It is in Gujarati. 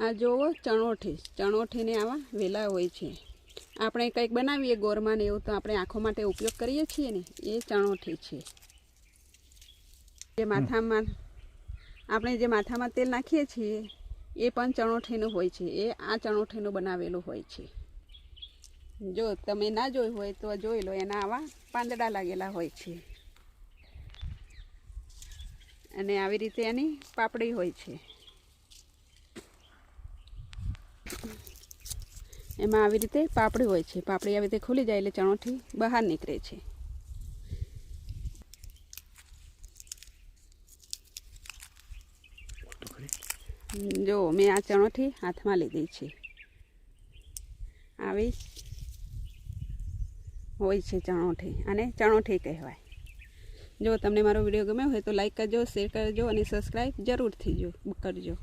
આ જોવો, ચણોઠી. ચણોઠીને આવા વેલા હોય છે. આપણે કંઈક બનાવીએ ગોરમાં ને એવું તો આપણે આંખો માટે ઉપયોગ કરીએ છીએ ને, એ ચણોઠી છે. જે માથામાં, આપણે જે માથામાં તેલ નાખીએ છીએ, એ પણ ચણોઠીનું હોય છે. એ આ ચણોઠીનું બનાવેલું હોય છે. જો તમે ના જોયું હોય તો જોઈ લો, એના આવા પાંદડા લાગેલા હોય છે. અને આવી રીતે એની પાપડી હોય છે. એમાં આવી રીતે પાપડી હોય છે. પાપડી આવી રીતે ખુલી જાય એટલે ચણોથી બહાર નીકળે છે. જો, મેં આ ચણોઠી હાથમાં લીધી છે. આવી હોય છે ચણોઠી અને ચણોઠી કહેવાય. જો તમને મારો વીડિયો ગમ્યો હોય તો લાઈક કરજો, શેર કરજો અને સબસ્ક્રાઈબ જરૂરથી જો, કરજો.